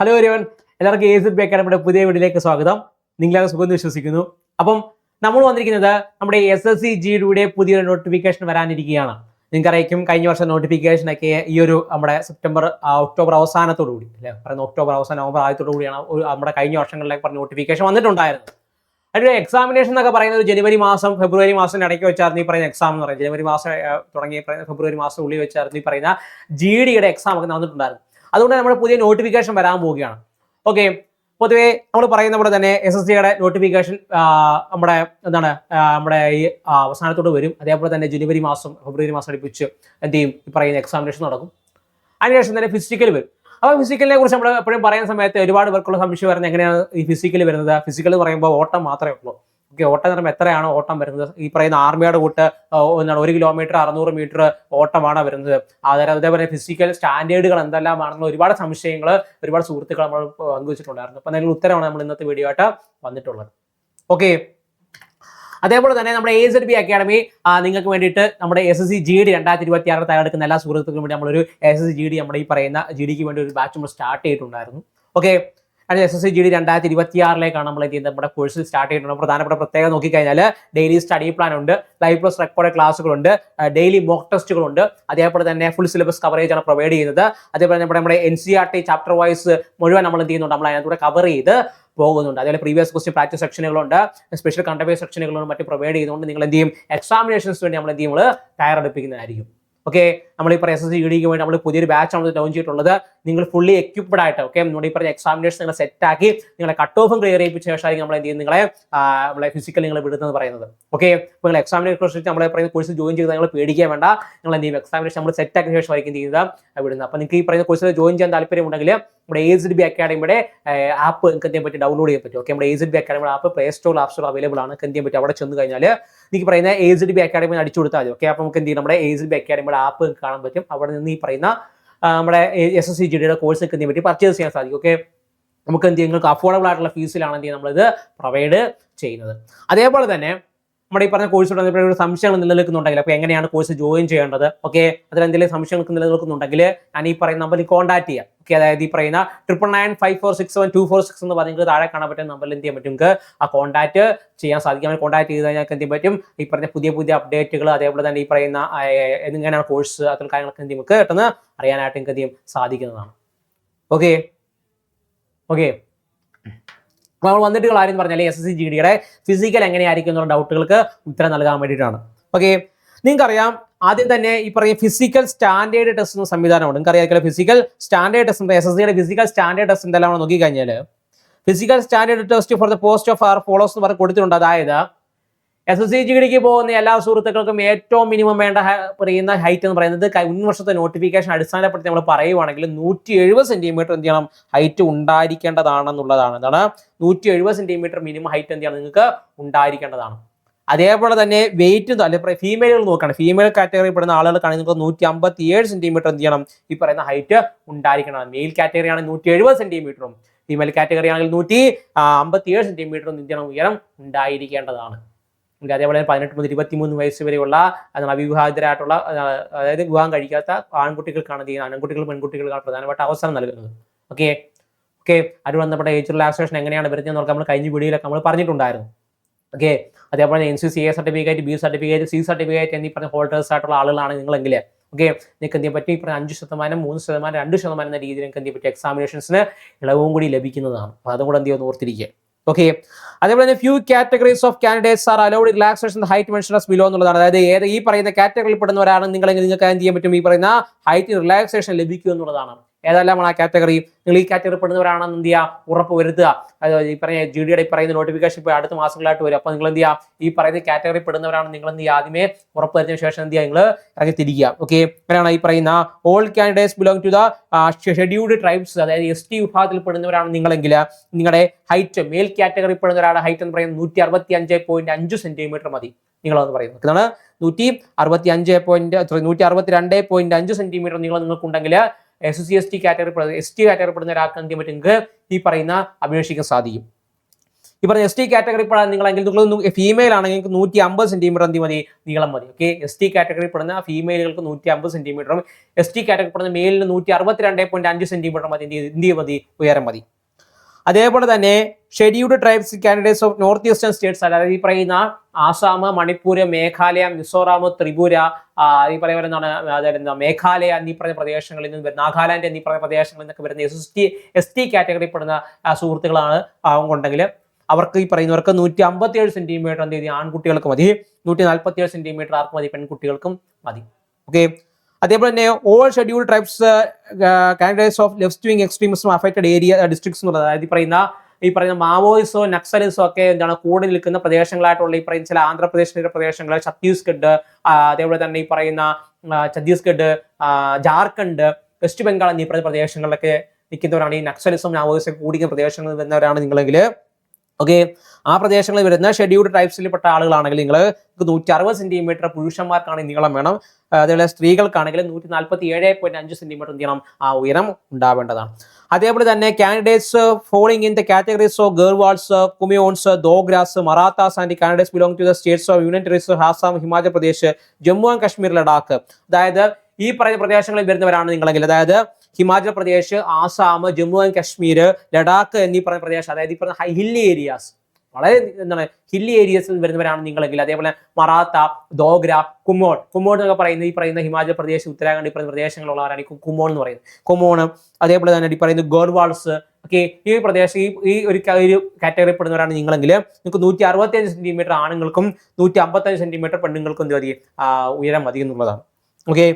Hello ഒരുവൻ എല്ലാവർക്കും A Sid അക്കാഡമിയുടെ പുതിയ വീഡിയോയിലേക്ക് സ്വാഗതം. നിങ്ങളെ സുഖം വിശ്വസിക്കുന്നു. അപ്പം നമ്മൾ വന്നിരിക്കുന്നത് നമ്മുടെ എസ് എസ് സി ജിയുടെ പുതിയൊരു നോട്ടിഫിക്കേഷൻ വരാനിരിക്കുകയാണ്. നിങ്ങൾക്കറിയിക്കും കഴിഞ്ഞ വർഷം നോട്ടിഫിക്കേഷൻ ഒക്കെ ഈ ഒരു നമ്മുടെ സെപ്റ്റംബർ ഒക്ടോബർ അവസാനത്തോടു കൂടി അല്ലേ? പറയുന്ന ഒക്ടോബർ അവസാനം നവംബർ ആദ്യത്തോടു കൂടിയാണ് നമ്മുടെ കഴിഞ്ഞ വർഷങ്ങളിലെ പറഞ്ഞ നോട്ടിഫിക്കേഷൻ വന്നിട്ടുണ്ടായിരുന്നു അതിന്റെ എക്സാമിനേഷൻ എന്നൊക്കെ പറയുന്നത് ജനുവരി മാസം ഫെബ്രുവരി മാസം ഇടയ്ക്ക് വെച്ചായിരുന്നു ഈ പറയുന്ന എക്സാം എന്ന് പറയുന്നത്. ജനുവരി മാസം തുടങ്ങി ഫെബ്രുവരി മാസം ഉള്ളിൽ വെച്ചായിരുന്നു ഈ പറയുന്ന ജി ഡിയുടെ എക്സാം ഒക്കെ നടന്നിട്ടുണ്ടായിരുന്നു അതുകൊണ്ട് നമ്മൾ പുതിയ നോട്ടിഫിക്കേഷൻ വരാൻ പോവുകയാണ്. ഓക്കെ പൊതുവേ നമ്മൾ പറയുന്ന പോലെ തന്നെ എസ് എസ് സിയുടെ നോട്ടിഫിക്കേഷൻ നമ്മുടെ എന്താണ് നമ്മുടെ ഈ അവസാനത്തോട് വരും. അതേപോലെ തന്നെ ജനുവരി മാസം ഫെബ്രുവരി മാസം അടുപ്പിച്ച് എന്ത് ചെയ്യും? ഈ പറയുന്ന എക്സാമിനേഷൻ നടക്കും. അതിനുശേഷം തന്നെ ഫിസിക്കൽ വരും. അപ്പോൾ ഫിസിക്കലിനെ കുറിച്ച് നമ്മൾ എപ്പോഴും പറയുന്ന സമയത്ത് ഒരുപാട് പേർക്കുള്ള സംശയം വരുന്നത് എങ്ങനെയാണ് ഈ ഫിസിക്കൽ വരുന്നത്? ഫിസിക്കൽ പറയുമ്പോൾ ഓട്ടം മാത്രമേ ഉള്ളൂ. ഓട്ടം നിറം എത്രയാണ് ഓട്ടം വരുന്നത്? ഈ പറയുന്ന ആർമിയുടെ കൂട്ട് എന്താണ് ഒരു കിലോമീറ്റർ അറുന്നൂറ് മീറ്റർ ഓട്ടമാണ് വരുന്നത്. അതായത് അതേപോലെ ഫിസിക്കൽ സ്റ്റാൻഡേർഡുകൾ എന്തെല്ലാമാണെന്ന് ഒരുപാട് സംശയങ്ങൾ ഒരുപാട് സുഹൃത്തുക്കൾ നമ്മൾ പങ്കുവച്ചിട്ടുണ്ടായിരുന്നു. അപ്പം അതിനുള്ള ഉത്തരമാണ് നമ്മൾ ഇന്നത്തെ വീഡിയോ ആയിട്ട് വന്നിട്ടുള്ളത്. ഓക്കെ അതേപോലെ തന്നെ നമ്മുടെ എ സെഡ് ബി അക്കാഡമി നിങ്ങൾക്ക് വേണ്ടിയിട്ട് നമ്മുടെ S S C G D രണ്ടായിരത്തി ഇരുപത്തി ആറ് തയ്യാറെടുക്കുന്ന എല്ലാ സുഹൃത്തുക്കൾക്കും വേണ്ടി നമ്മളൊരു S S C G D നമ്മുടെ ഈ പറയുന്ന ജി ഡിക്ക് വേണ്ടി ഒരു ബാച്ച് നമ്മൾ സ്റ്റാർട്ട് ചെയ്തിട്ടുണ്ടായിരുന്നു. ഓക്കെ അതിന് S S C G D രണ്ടായിരത്തി ഇരുപത്തി ആറിലേക്കാണ് നമ്മൾ എന്ത് നമ്മുടെ കോഴ്സ് സ്റ്റാർട്ട് ചെയ്തിട്ടുണ്ട് പ്രധാനപ്പെട്ട പ്രത്യേകത നോക്കിക്കഴിഞ്ഞാൽ ഡെയിലി സ്റ്റഡി പ്ലാൻ ഉണ്ട്. ലൈവ് പ്ലസ് റെക്കോർഡ് ക്ലാസ്സുകളുണ്ട് ഡെയിലി മോക്ക് ടെസ്റ്റുകളുണ്ട് അതേപോലെ തന്നെ ഫുൾ സിലബസ് കവറേജ് ആണ് പ്രൊവൈഡ് ചെയ്യുന്നത്. അതേപോലെ നമ്മുടെ നമ്മുടെ N C R T chapter wise മുഴുവൻ നമ്മൾ എന്ത് ചെയ്യുന്നുണ്ട്? നമ്മൾ അതിനകത്തൂടെ കവർ ചെയ്ത് പോകുന്നുണ്ട്. അതേപോലെ പ്രീവിയസ് ക്വസ്റ്റ്യൻ പ്രാക്ടീസ് സെക്ഷനുകളുണ്ട് സ്പെഷ്യൽ കണ്ടബേസ് സെക്ഷനുകളും മറ്റും പ്രൊവൈഡ് ചെയ്തുകൊണ്ട് നിങ്ങൾ എന്ത് ചെയ്യും? എക്സാമിനേഷൻസ് വേണ്ടി നമ്മൾ എന്ത് ചെയ്യും? നമ്മൾ തയ്യാറെടുപ്പിക്കുന്നതായിരിക്കും. ഓക്കെ നമ്മൾ പറയുന്ന എസ് എസ് സി ഡിക്ക് വേണ്ടി നമ്മൾ പുതിയൊരു ബാച്ച് ആണ് ലോഞ്ച് ചെയ്തിട്ടുള്ളത്. നിങ്ങൾ ഫുള്ളി എക്യുപ്ഡ് ആയിട്ട് ഓക്കെ നമ്മുടെ ഈ പറഞ്ഞ എക്സാമിനേഷൻ നിങ്ങൾ സെറ്റ് ആക്കി നിങ്ങളെ കട്ട് ഓഫും ക്ലിയർ ചെയ്യിപ്പിച്ച ശേഷമായിരിക്കും നമ്മൾ എന്ത് ചെയ്യും നിങ്ങളെ നമ്മളെ ഫിസിക്കൽ നിങ്ങൾ വിടുന്നത് പറയുന്നത്. ഓക്കെ അപ്പോൾ നിങ്ങൾ എക്സാമിനേഷൻ കുറിച്ച് നമ്മളെ പറയുന്ന കോഴ്സ് ജോയിൻ ചെയ്ത് നിങ്ങൾ പേടിക്കാൻ വേണ്ട. നിങ്ങൾ എന്ത് ചെയ്യും? എക്സാമിനേഷൻ നമ്മൾ സെറ്റ് ആക്കിയ ശേഷമായിരിക്കും എന്ത് ചെയ്യുന്നത് വിടുന്നത്. അപ്പോൾ നിങ്ങൾക്ക് ഈ പറയുന്ന കോഴ്സിൽ ജോയിൻ ചെയ്യാൻ താല്പര്യമുണ്ടെങ്കിൽ നമ്മുടെ എ ബി അക്കാഡമിയുടെ ആപ്പ് നിങ്ങൾക്ക് എന്ത് ചെയ്യാൻ പറ്റും? ഡൗൺലോഡ് ചെയ്യാൻ പറ്റും. ഓക്കെ നമ്മുടെ A B അക്കാഡമിയുടെ app play store app store available ആണ്. എന്ത് ചെയ്യാൻ പറ്റും? അവിടെ ചെന്ന് കഴിഞ്ഞാൽ നിങ്ങൾക്ക് പറയുന്ന എ ബി അക്കാഡമി അടിച്ചു കൊടുത്താൽ മതി. ഓക്കെ അപ്പോൾ നമുക്ക് എന്ത് ചെയ്യും? നമ്മുടെ എ ബി അക്കാഡമിയുടെ ആപ്പ് കാണാൻ പറ്റും. അവിടെ നിന്ന് ഈ പറയുന്ന നമ്മുടെ എസ് എസ് സി ജി ഡിയുടെ കോഴ്സ് ഒക്കെ പറ്റി പർച്ചേസ് ചെയ്യാൻ സാധിക്കും. ഓക്കെ നമുക്ക് എന്ത് നിങ്ങൾക്ക് അഫോർഡബിൾ ആയിട്ടുള്ള ഫീസിലാണ് എന്ത് ചെയ്യുന്നത് നമ്മളിത് പ്രൊവൈഡ് ചെയ്യുന്നത്. അതേപോലെ തന്നെ നമ്മുടെ ഈ പറഞ്ഞ കോഴ്സ് ഒരു സംശയങ്ങൾ നിലനിൽക്കുന്നുണ്ടെങ്കിൽ അപ്പോൾ എങ്ങനെയാണ് കോഴ്സ് ജോയിൻ ചെയ്യേണ്ടത്? ഓക്കെ അതിൽ എന്തെങ്കിലും സംശയങ്ങൾക്ക് നിലനിൽക്കുന്നുണ്ടെങ്കിൽ ഞാൻ ഈ പറയുന്ന നമ്പറിൽ കോൺടാക്ട് ചെയ്യാം. ഓക്കെ അതായത് ഈ പറയുന്ന triple nine five four six seven two four six എന്ന് പറയുന്നത് താഴെ കാണാൻ പറ്റുന്ന നമ്പറിൽ എന്ത് ചെയ്യാൻ പറ്റും? നിങ്ങൾക്ക് ആ കോൺടാക്ട് ചെയ്യാൻ സാധിക്കും. കോൺടാക്ട് ചെയ്ത് കഴിഞ്ഞാൽ എന്ത് പറ്റും? ഈ പറഞ്ഞ പുതിയ പുതിയ അപ്ഡേറ്റുകൾ അതേപോലെ തന്നെ ഈ പറയുന്ന എങ്ങനെയാണ് കോഴ്സ് അത്തരം കാര്യങ്ങളൊക്കെ എന്ത് നമുക്ക് പെട്ടെന്ന് അറിയാനായിട്ട് നിങ്ങൾക്ക് എന്ത് സാധിക്കുന്നതാണ്. ഓക്കെ ഓക്കെ നമ്മൾ വന്നിട്ടുള്ള കാര്യം പറഞ്ഞാൽ എസ് എസ് സി ജി ഡിയുടെ ഫിസിക്കൽ എങ്ങനെയായിരിക്കും എന്നുള്ള ഡൗട്ടുകൾക്ക് ഉത്തരം നൽകാൻ വേണ്ടിയിട്ടാണ്. ഓക്കെ നിങ്ങൾക്കറിയാം ആദ്യം തന്നെ ഈ പറയും ഫിസിക്കൽ സ്റ്റാൻഡേർഡ് ടെസ്റ്റ് എന്ന സംവിധാനമുണ്ട്. നിങ്ങൾക്കറിയാം physical standard test S S സിയുടെ ഫിസിക്കൽ സ്റ്റാൻഡേർഡ് ടെസ്റ്റ് എന്തെല്ലാം നോക്കിക്കഴിഞ്ഞാൽ physical standard test for the post of are follows എന്ന് പറഞ്ഞ് കൊടുത്തിട്ടുണ്ട്. അതായത് എസ് എസ് സി ജി ഡിക്ക് പോകുന്ന എല്ലാ സുഹൃത്തുക്കൾക്കും ഏറ്റവും മിനിമം വേണ്ട പറയുന്ന ഹൈറ്റ് എന്ന് പറയുന്നത് മുൻവർഷത്തെ മുൻ വർഷത്തെ നോട്ടിഫിക്കേഷൻ അടിസ്ഥാനപ്പെടുത്തി നമ്മൾ പറയുവാണെങ്കിൽ നൂറ്റി എഴുപത് സെന്റിമീറ്റർ എന്ത് ചെയ്യണം? ഹൈറ്റ് ഉണ്ടായിരിക്കേണ്ടതാണെന്നുള്ളതാണ്. എന്താണ്? നൂറ്റി എഴുപത് സെന്റിമീറ്റർ മിനിമം ഹൈറ്റ് എന്ത് ചെയ്യണം? നിങ്ങൾക്ക് ഉണ്ടായിരിക്കേണ്ടതാണ്. അതേപോലെ തന്നെ വെയിറ്റ് അല്ലെ ഫീമെയിലുകൾ നോക്കണം. ഫീമെയിൽ കാറ്റഗറി പെടുന്ന ആളുകൾക്കാണെങ്കിൽ നിങ്ങൾക്ക് നൂറ്റി അമ്പത്തി ഏഴ് സെന്റിമീറ്റർ എന്ത് ചെയ്യണം? ഈ പറയുന്ന ഹൈറ്റ് ഉണ്ടായിരിക്കണം. മെയിൽ കാറ്റഗറി ആണെങ്കിൽ നൂറ്റി എഴുപത് സെന്റിമീറ്ററും ഫീമെയിൽ കാറ്റഗറി ആണെങ്കിൽ നൂറ്റി അമ്പത്തി ഏഴ് സെന്റിമീറ്ററും എന്ത് ചെയ്യണം? ഉയരം ഉണ്ടായിരിക്കേണ്ടതാണ്. നമുക്ക് അതേപോലെ പതിനെട്ട് മുതൽ ഇരുപത്തിമൂന്ന് വയസ്സ് വരെയുള്ള അവിവാഹിതരായിട്ടുള്ള അതായത് വിവാഹം കഴിക്കാത്ത ആൺകുട്ടികൾക്കാണ് ചെയ്യുന്നത്? ആൺകുട്ടികൾ പെൺകുട്ടികൾക്കാണ് പ്രധാനപ്പെട്ട അവസരം നൽകുന്നത്. ഓക്കെ ഓക്കെ അത് ബന്ധപ്പെട്ട ഏജ് റിലാക്സേഷൻ എങ്ങനെയാണ് വരുന്നത് നോക്കാം നമ്മൾ കഴിഞ്ഞ വീഡിയോയിലൊക്കെ നമ്മൾ പറഞ്ഞിട്ടുണ്ടായിരുന്നു. ഓക്കെ അതേപോലെ N C C A certificate B certificate C certificate എന്നീ പറഞ്ഞ ഹോൾഡേഴ്സ് ആയിട്ടുള്ള ആളുകളാണ് നിങ്ങളെങ്കിൽ. ഓക്കെ നിങ്ങൾക്ക് എന്തിനെ പറ്റി ഇപ്പം അഞ്ച് ശതമാനം മൂന്ന് ശതമാനം രണ്ട് ശതമാനം എന്ന രീതിയിൽ നിങ്ങൾക്ക് എന്തിനെ പറ്റി എക്സാമിനേഷൻസിന് ഇളവും കൂടി ലഭിക്കുന്നതാണ്. അപ്പം അതും കൂടെ എന്ത് ചെയ്യുമെന്ന് ഓർത്തിരിക്കുക. ഓക്കെ അതേപോലെ തന്നെ few categories of candidates are allowed relaxation height mentioned below എന്നുള്ളതാണ്. അതായത് ഏത് ഈ പറയുന്ന കാറ്റഗറിയിൽ പെടുന്നവരാണ് നിങ്ങൾ നിങ്ങൾക്ക് എന്ത് ചെയ്യാൻ പറ്റും? ഈ പറയുന്ന ഹൈറ്റ് റിലാക്സേഷൻ ലഭിക്കും എന്നുള്ളതാണ്. ഏതെല്ലാമാണ് ആ കാറ്റഗറി നിങ്ങൾ ഈ കാറ്റഗറി പെടുന്നവരാണെന്ന് എന്ത് ചെയ്യുക ഉറപ്പ് വരുത്തുക. ഈ പറഞ്ഞ ജി ഡിയുടെ പറയുന്ന നോട്ടിഫിക്കേഷൻ ഇപ്പോൾ അടുത്ത മാസങ്ങളായിട്ട് വരും. അപ്പോൾ നിങ്ങൾ എന്ത് ചെയ്യുക ഈ പറയുന്ന കാറ്റഗറി പെടുന്നവരാണ് നിങ്ങൾ എന്ത് ചെയ്യുക ആദ്യമേ ഉറപ്പ് വരുത്തിയ ശേഷം എന്ത് ചെയ്യുക നിങ്ങൾ ഇറങ്ങി തിരിക്കുക. ഓക്കെ ഇങ്ങനെയാണ് ഈ പറയുന്ന all candidates belong to the scheduled tribes അതായത് എസ് ടി വിഭാഗത്തിൽ പെടുന്നവരാണ് നിങ്ങളെങ്കിൽ നിങ്ങളുടെ ഹൈറ്റ് മേൽ കാറ്റഗറി പെടുന്ന ഒരാളുടെ ഹൈറ്റ് എന്ന് പറയുന്നത് നൂറ്റി അറുപത്തി അഞ്ച് പോയിന്റ് അഞ്ച് സെന്റിമീറ്റർ മതി. നിങ്ങളെന്ന് പറയുന്നത്. ഇതാണ് നൂറ്റി അറുപത്തി അഞ്ച് പോയിന്റ് നൂറ്റി അറുപത്തി രണ്ട് പോയിന്റ് അഞ്ച് സെന്റിമീറ്റർ നീളം നിങ്ങൾക്കുണ്ടെങ്കിൽ S C S T category S T category പെടുന്ന ഒരാൾക്ക് എന്ത് ചെയ്യാൻ പറ്റും? നിങ്ങൾക്ക് ഈ പറയുന്ന അപേക്ഷിക്കാൻ സാധിക്കും. ഈ പറഞ്ഞ എസ് ടി കാറ്റഗറി പെടാൻ നിങ്ങളെങ്കിൽ നിങ്ങൾ ഫീമെയിൽ ആണെങ്കിൽ നിങ്ങൾക്ക് നൂറ്റി അമ്പത് സെന്റിമീറ്റർ എന്ത് മതി? നീളം മതി ഓക്കെ എസ് ടി കാറ്റഗറി പെടുന്ന ഫീമെയിലുകൾക്ക് നൂറ്റി അമ്പത് സെന്റിമീറ്ററും എസ് ടി കാറ്റഗറി പെടുന്ന മെയിലിന് നൂറ്റി അറുപത്തി രണ്ടേ പോയിന്റ് അഞ്ച് സെന്റിമീറ്റർ മതി എന്ത് മതി? ഉയരം മതി. അതേപോലെ തന്നെ scheduled tribes candidates of north eastern states അതായത് ഈ പറയുന്ന ആസാം മണിപ്പൂർ മേഘാലയ മിസോറാം ത്രിപുര ഈ പറയുന്ന എന്താണ് അതായത് മേഘാലയ എന്നീ പറഞ്ഞ പ്രദേശങ്ങളിൽ നിന്ന് നാഗാലാൻഡ് എന്നീ പറഞ്ഞ പ്രദേശങ്ങളിൽ നിന്നൊക്കെ വരുന്ന എസ് ടി എസ് ടി കാറ്റഗറിയിൽ പെടുന്ന സുഹൃത്തുക്കളാണ് ഉണ്ടെങ്കിൽ അവർക്ക് ഈ പറയുന്നവർക്ക് നൂറ്റി അമ്പത്തി ഏഴ് സെന്റിമീറ്റർ എന്ത് ചെയ്ത് ആൺകുട്ടികൾക്ക് മതി. നൂറ്റി നാൽപ്പത്തി ഏഴ് സെന്റിമീറ്റർ ആർക്ക് മതി? പെൺകുട്ടികൾക്കും മതി. ഓക്കെ? അതേപോലെ തന്നെ all schedule tribes candidates of left wing extremism affected area districts എന്നുള്ളത്. അതായത് ഈ പറയുന്ന ഈ പറയുന്ന മാവോയിസോ നക്സലിസോ ഒക്കെ എന്താണ് കൂടി നിൽക്കുന്ന പ്രദേശങ്ങളായിട്ടുള്ള ഈ പറയുന്ന ചില ആന്ധ്രാപ്രദേശിന്റെ പ്രദേശങ്ങൾ ഛത്തീസ്ഗഡ് അതേപോലെ തന്നെ ഈ പറയുന്ന ഛത്തീസ്ഗഡ് ജാർഖണ്ഡ് വെസ്റ്റ് ബംഗാൾ എന്നീ പ്രദേശങ്ങളിലൊക്കെ നിൽക്കുന്നവരാണ് ഈ നക്സലിസം മാവോയിസം കൂടിയ പ്രദേശങ്ങളിൽ നിന്നവരാണ് നിങ്ങളെങ്കിൽ. ഓക്കെ ആ പ്രദേശങ്ങളിൽ വരുന്ന ഷെഡ്യൂൾഡ് ട്രൈബ്സിൽപ്പെട്ട ആളുകളാണെങ്കിൽ നിങ്ങൾ നൂറ്റി അറുപത് സെന്റിമീറ്റർ പുരുഷന്മാർക്കാണെങ്കിൽ നീളം വേണം. അതേപോലെ സ്ത്രീകൾക്കാണെങ്കിൽ നൂറ്റി നാൽപ്പത്തി ഏഴ് പോയിന്റ് അഞ്ച് സെന്റിമീറ്റർ ചെയ്യണം ആ ഉയരം ഉണ്ടാവേണ്ടതാണ്. അതേപോലെ തന്നെ candidates falling in the categories of Garhwalis Kumaonis Dogras Marathas and candidates belong to the states of union territories Assam Himachal Pradesh Jammu and Kashmir Ladakh അതായത് ഈ പറയുന്ന പ്രദേശങ്ങളിൽ വരുന്നവരാണ് നിങ്ങളെങ്കിൽ. അതായത് ഹിമാചൽ പ്രദേശ് ആസാം ജമ്മു ആൻഡ് കാശ്മീർ ലഡാക്ക് എന്നീ പറഞ്ഞ പ്രദേശം അതായത് ഈ പറഞ്ഞ ഹില്ലി ഏരിയാസ്. വളരെ എന്താണ് ഹില്ലി ഏരിയസിൽ വരുന്നവരാണ് നിങ്ങളെങ്കിൽ. അതേപോലെ മറാത്ത ദോഗ്ര കുമോൺ. കുമോൺ എന്നൊക്കെ പറയുന്നത് ഈ പറയുന്ന ഹിമാചൽ പ്രദേശ് ഉത്തരാഖണ്ഡ് ഈ പറയുന്ന പ്രദേശങ്ങളുള്ളവരാണ് കുമോൺ എന്ന് പറയുന്നത്. കുമോൺ അതേപോലെ തന്നെ ഈ പറയുന്ന ഗോർവാൾസ് ഓക്കെ ഈ പ്രദേശം ഈ ഈ ഒരു കാറ്റഗറി പെടുന്നവരാണ് നിങ്ങളെങ്കിൽ. നിങ്ങൾക്ക് നൂറ്റി അറുപത്തി അഞ്ച് സെന്റിമീറ്റർ ആണുങ്ങൾക്കും നൂറ്റി അമ്പത്തഞ്ച് സെന്റിമീറ്റർ പെണ്ണുങ്ങൾക്കും എന്ത് മതി ഉയരം മതി എന്നുള്ളതാണ്. ഓക്കെ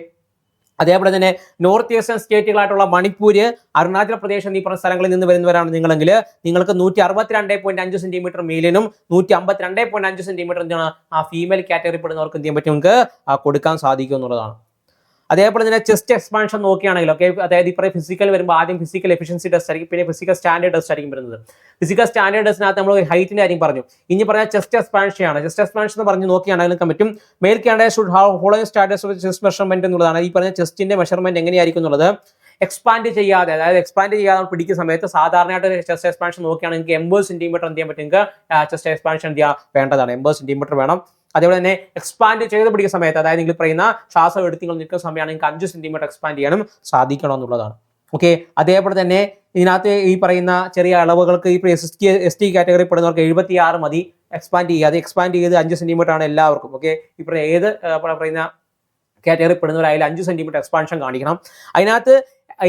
അതേപോലെ തന്നെ നോർത്ത് ഈസ്റ്റേൺ സ്റ്റേറ്റുകളായിട്ടുള്ള മണിപ്പൂർ അരുണാചൽ പ്രദേശ് എന്നീ പറഞ്ഞ സ്ഥലങ്ങളിൽ നിന്ന് വരുന്നവരാണ് നിങ്ങളെങ്കിൽ. നിങ്ങൾക്ക് നൂറ്റി അറുപത്തിരണ്ട് പോയിന്റ് അഞ്ച് സെന്റിമീറ്റർ മെയിലിനും നൂറ്റി അമ്പത്തിരണ്ട് പോയിന്റ് അഞ്ച് സെന്റിമീറ്റർ എന്താണ് ആ ഫീമെയിൽ കാറ്റഗറി പെടുന്നവർക്ക് എന്ത് ചെയ്യാൻ പറ്റും നിങ്ങൾക്ക് കൊടുക്കാൻ സാധിക്കും എന്നുള്ളതാണ്. അതേപോലെ തന്നെ ചെസ്റ്റ് എക്സ്പാൻഷൻ നോക്കുകയാണെങ്കിൽ ഓക്കെ അതായത് ഇപ്പോൾ ഫിസിക്കൽ വരുമ്പോൾ ആദ്യം ഫിസിക്കൽ എഫിഷ്യൻസി ടെസ്റ്റ് ആയിരിക്കും പിന്നെ ഫിസിക്കൽ സ്റ്റാൻഡേർഡ് ടെസ്റ്റ് ആയിരിക്കും വരുന്നത്. ഫിസിക്കൽ സ്റ്റാൻഡേർഡ് ടെസ്റ്റിനകത്ത് നമ്മൾ ഹൈറ്റിന്റെ കാര്യം പറഞ്ഞു. ഇനി പറഞ്ഞാൽ ചെസ്റ്റ് എക്സ്പാൻഷൻ ആണ്. ചെസ്റ്റ് എക്സ്പാൻഷൻ എന്ന് പറഞ്ഞ് നിങ്ങൾക്ക് പറ്റും. Male candidate should have hollow status of chest measurement എന്നുള്ളതാണ്. ഈ പറഞ്ഞ ചെസ്റ്റിന്റെ മെഷർമെന്റ് എങ്ങനെയായിരിക്കും എന്നുള്ളത് എക്സ്പാൻഡ് ചെയ്യാതെ അതായത് എക്സ്പാൻഡ് ചെയ്യാതെ നമ്മൾ പിടിക്കുന്ന സമയത്ത് സാധാരണയായിട്ട് ചെസ്റ്റ് എക്സ്പാൻഷൻ നോക്കുകയാണെങ്കിൽ എൺപത് സെന്റിമീറ്റർ എന്ത് ചെയ്യാൻ പറ്റും? ചെസ്റ്റ് എക്സ്പാൻഷൻ എന്ത് വേണ്ടതാണ്. എൺപത് സെന്റിമീറ്റർ വേണം. അതേപോലെ തന്നെ എക്സ്പാൻഡ് ചെയ്ത് പിടിക്കുന്ന സമയത്ത് അതായത് നിങ്ങൾ പറയുന്ന ശ്വാസം എടുത്ത് നിങ്ങൾ നിൽക്കുന്ന സമയമാണ് നിങ്ങൾക്ക് അഞ്ച് സെന്റിമീറ്റർ എക്സ്പാൻഡ് ചെയ്യാനും സാധിക്കണം എന്നുള്ളതാണ്. ഓക്കെ അതേപോലെ തന്നെ ഇതിനകത്ത് ഈ പറയുന്ന ചെറിയ അളവുകൾക്ക് ഈ S T S T category പെടുന്നവർക്ക് എഴുപത്തി ആറ് മതി. എക്സ്പാൻഡ് ചെയ്യുക. അത് എക്സ്പാൻഡ് ചെയ്ത് അഞ്ച് സെന്റിമീറ്റർ ആണ് എല്ലാവർക്കും. ഓക്കെ ഈ പറയുന്ന ഏത് പറയുന്ന കാറ്റഗറി പെടുന്നവരായാലും അഞ്ച് സെന്റിമീറ്റർ എക്സ്പാൻഷൻ കാണിക്കണം. അതിനകത്ത്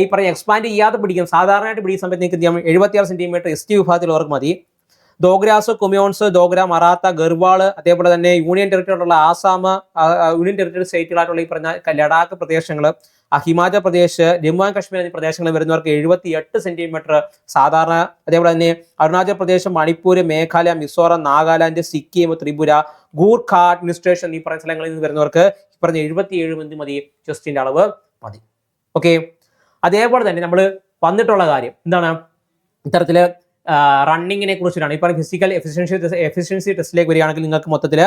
ഈ പറഞ്ഞ എക്സ്പാൻഡ് ചെയ്യാതെ പിടിക്കും സാധാരണയായിട്ട് പിടിക്കുന്ന സമയത്ത് നിങ്ങൾക്ക് എഴുപത്തിയാറ് സെന്റിമീറ്റർ എസ് ടി വിഭാഗത്തിലുള്ളവർക്ക് മതി. ദോഗ്രാസ് കുമിയോൺസ് ദോഗ്ര മറാത്ത ഗർവാൾ അതേപോലെ തന്നെ യൂണിയൻ ടെറിട്ടറിയുള്ള ആസാം ആ, ആ, യൂണിയൻ ടെറിട്ടറി സ്റ്റേറ്റുകളായിട്ടുള്ള ഈ പറഞ്ഞ ലഡാക്ക് പ്രദേശങ്ങൾ ഹിമാചൽ പ്രദേശ് ജമ്മു ആൻഡ് കാശ്മീർ എന്നീ പ്രദേശങ്ങളിൽ വരുന്നവർക്ക് എഴുപത്തി എട്ട് സെന്റിമീറ്റർ സാധാരണ അതേപോലെ തന്നെ അരുണാചൽ പ്രദേശ് മണിപ്പൂർ മേഘാലയ മിസോറാം നാഗാലാൻഡ് സിക്കിം ത്രിപുര ഗൂർഖ അഡ്മിനിസ്ട്രേഷൻ ഈ പറഞ്ഞ സ്ഥലങ്ങളിൽ നിന്ന് വരുന്നവർക്ക് പറഞ്ഞ എഴുപത്തി ഏഴ് മന്തി മതി ചെസ്റ്റിന്റെ അളവ് മതി. ഓക്കെ? അതേപോലെ തന്നെ നമ്മൾ വന്നിട്ടുള്ള കാര്യം എന്താണ്? ഇത്തരത്തിൽ റണ്ണിങ്ങിനെ കുറിച്ചിട്ടാണ്. പറഞ്ഞ ഫിസിക്കൽ എഫിഷ്യൻസി എഫിഷ്യൻസി ടെസ്റ്റിലേക്ക് വരികയാണെങ്കിൽ നിങ്ങൾക്ക് മൊത്തത്തിൽ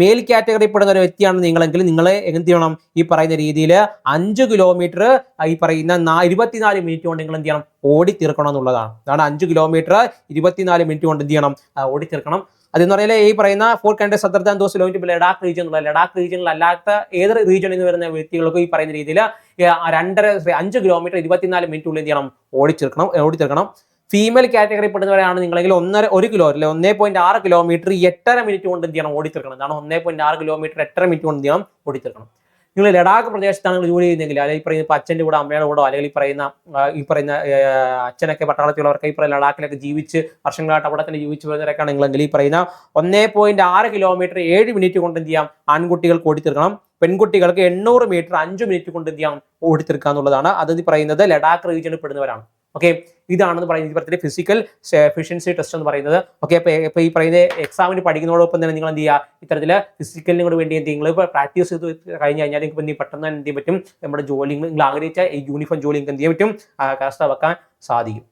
മേൽ കാറ്റഗറി പെടുന്ന ഒരു വ്യക്തിയാണ് നിങ്ങളെങ്കിൽ നിങ്ങൾ എന്ത് ചെയ്യണം? ഈ പറയുന്ന രീതിയിൽ അഞ്ച് കിലോമീറ്റർ ഈ പറയുന്ന ഇരുപത്തിനാല് മിനിറ്റ് കൊണ്ട് നിങ്ങൾ എന്ത് ചെയ്യണം? ഓടി തീർക്കണം എന്നുള്ളതാണ്. അതാണ് അഞ്ച് കിലോമീറ്റർ ഇരുപത്തിനാല് മിനിറ്റ് കൊണ്ട് എന്ത് ചെയ്യണം? ഓടി തീർക്കണം. അതെന്ന് പറഞ്ഞാൽ ഈ പറയുന്ന four countries other those lounge Ladakh region എന്നുള്ള ലഡാക്ക് റീജിയനിൽ അല്ലാത്ത ഏത് റീജിയനിൽ നിന്ന് വരുന്ന വ്യക്തികൾക്കും ഈ പറയുന്ന രീതിയിൽ രണ്ടര അഞ്ച് കിലോമീറ്റർ ഇരുപത്തിനാല് മിനിറ്റ് ഉള്ളിൽ എന്ത് ചെയ്യണം? ഓടി ഓടിത്തീർക്കണം ഫീമെയിൽ കാറ്റഗറി പെടുന്നവരാണ് നിങ്ങളെങ്കിൽ ഒന്നര ഒരു കിലോ അല്ലെ? ഒന്നേ പോയിന്റ് ആറ് കിലോമീറ്റർ എട്ടര മിനിറ്റ് കൊണ്ട് എന്ത് ചെയ്യണം? ഓടിത്തീർക്കണം അതാണ് ഒന്നേ പോയിന്റ് ആറ് കിലോമീറ്റർ എട്ടര മിനിറ്റ് കൊണ്ട് ചെയ്യണം? ഓടിത്തീർക്കണം നിങ്ങൾ ലഡാക്ക് പ്രദേശത്താണ് നിങ്ങൾ ജോലി ചെയ്യുന്നെങ്കിൽ അല്ലെങ്കിൽ ഈ പറയുന്ന അച്ഛന്റെ കൂടെ അമ്മയുടെ കൂടെ അല്ലെങ്കിൽ ഈ പറയുന്ന ഈ പറയുന്ന അച്ഛനൊക്കെ പട്ടാളത്തിലുള്ളവർക്ക് ഈ പറയുന്ന ലഡാക്കിലൊക്കെ ജീവിച്ച് വർഷങ്ങളായിട്ട് അവിടെ തന്നെ ജീവിച്ച് വരുന്നവരൊക്കെയാണ് നിങ്ങളെങ്കിൽ ഈ പറയുന്ന ഒന്നേ പോയിന്റ് ആറ് കിലോമീറ്റർ ഏഴ് മിനിറ്റ് കൊണ്ട് എന്ത് ചെയ്യാം? ആൺകുട്ടികൾക്ക് ഓടിത്തീർക്കണം പെൺകുട്ടികൾക്ക് എണ്ണൂറ് മീറ്റർ അഞ്ച് മിനിറ്റ് കൊണ്ട് എന്ത് ചെയ്യാം? ഓടിത്തീർക്കുക എന്നുള്ളതാണ്. അത് പറയുന്നത് ലഡാക്ക് റീജിയനിൽ പെടുന്നവരാണ്. ഓക്കെ ഇതാണെന്ന് പറയുന്നത് ഇവരുടെ ഫിസിക്കൽ എഫിഷ്യൻസി ടെസ്റ്റ് എന്ന് പറയുന്നത്. ഓക്കെ ഇപ്പൊ ഈ പറയുന്ന എക്സാമിന് പഠിക്കുന്നതോടൊപ്പം തന്നെ നിങ്ങൾ എന്ത് ചെയ്യുക? ഇത്തരത്തിൽ ഫിസിക്കലിന് കൂടെ വേണ്ടി എന്ത് നിങ്ങൾ പ്രാക്ടീസ് ചെയ്ത് കഴിഞ്ഞ് കഴിഞ്ഞാൽ നിങ്ങൾക്ക് എന്ത്? പെട്ടെന്ന് എന്ത് ചെയ്യാൻ പറ്റും? നമ്മുടെ ജോലി നിങ്ങൾ ആഗ്രഹിച്ച ഈ യൂണിഫോം ജോലി നിങ്ങൾക്ക് എന്ത് ചെയ്യാൻ പറ്റും? കരസ്ഥമാക്കാൻ സാധിക്കും.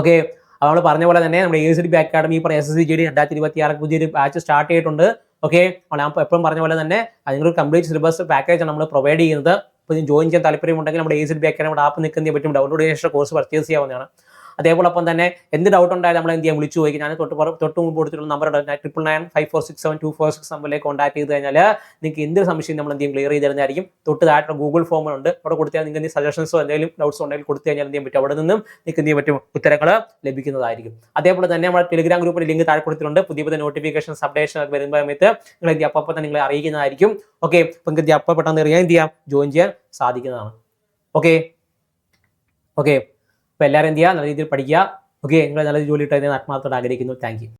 ഓക്കെ നമ്മൾ പറഞ്ഞ പോലെ തന്നെ നമ്മുടെ ഡി അക്കാഡമി ഇപ്പോൾ S S C G D രണ്ടായിരത്തി ഇരുപത്തി ആറ് പുതിയൊരു ബാച്ച് സ്റ്റാർട്ട് ചെയ്തിട്ടുണ്ട്. ഓക്കെ ഞാൻ എപ്പോഴും പറഞ്ഞ പോലെ തന്നെ അതിനൊരു കംപ്ലീറ്റ് സിലബസ് പാക്കേജാണ് നമ്മൾ പ്രൊവൈഡ് ചെയ്യുന്നത്. ഇപ്പോൾ ജോയിൻ ചെയ്യാൻ താല്പര്യമുണ്ടെങ്കിൽ നമ്മുടെ എ സി നമ്മുടെ ആപ്പ് നിൽക്കുന്ന പറ്റും ഡൗൺലോഡ് ചെയ്യേണ്ട കോഴ്സ് പർച്ചേസ് ചെയ്യാവുന്നതാണ്. അതേപോലൊപ്പം തന്നെ എന്ത് ഡൗട്ട് ഉണ്ടായാലും നമ്മൾ എന്ത് ചെയ്യാൻ വിളിച്ചു ചോദിക്കും. ഞാൻ തൊട്ട് തൊട്ട് മുമ്പ് കൊടുത്തിട്ടുള്ള number triple nine five four six seven two four six നമ്പറിലേക്ക് കോൺടാക്ട് ചെയ്ത് കഴിഞ്ഞാൽ നിങ്ങൾക്ക് എന്ത് സംശയം നമ്മൾ എന്ത് ക്ലിയർ ചെയ്ത് തരുന്നതായിരിക്കും. തൊട്ട് താഴെ ഗൂഗിൾ ഉണ്ട്. അവിടെ കൊടുത്താൽ നിങ്ങൾക്ക് എന്തെങ്കിലും സജഷൻസോ എന്തെങ്കിലും ഡൗട്ട്സോ ഉണ്ടെങ്കിൽ കൊടുത്തു കഴിഞ്ഞാൽ എന്ത് പറ്റും? അവിടെ നിന്നും നിങ്ങൾക്ക് എന്ത് പറ്റും? ഉത്തരങ്ങൾ ലഭിക്കുന്നതായിരിക്കും. അതേപോലെ തന്നെ നമ്മുടെ ടെലിഗ്രാം ഗ്രൂപ്പിൽ ലിങ്ക് താഴെ കൊടുത്തിട്ടുണ്ട്. പുതിയ പുതിയ നോട്ടിഫിക്കേഷൻസ് അപ്ഡേഷൻ ഒക്കെ വരുന്ന സമയത്ത് നിങ്ങൾ എന്ത് അപ്പം തന്നെ നിങ്ങളെ അറിയിക്കുന്നതായിരിക്കും. ഓക്കെ അപ്പം നിങ്ങൾക്ക് അപ്പം പെട്ടെന്ന് അറിയാൻ എന്ത് ചെയ്യാം? ജോയിൻ ചെയ്യാൻ സാധിക്കുന്നതാണ്. ഓക്കെ ഓക്കെ അപ്പോൾ എല്ലാവരും എന്ത് ചെയ്യുക? നല്ല രീതിയിൽ പഠിക്കുക. ഓക്കെ നിങ്ങൾ നല്ല ജോലി കിട്ടുന്നതിന് ആത്മാർത്ഥത്തോടെ ആഗ്രഹിക്കുന്നു. താങ്ക്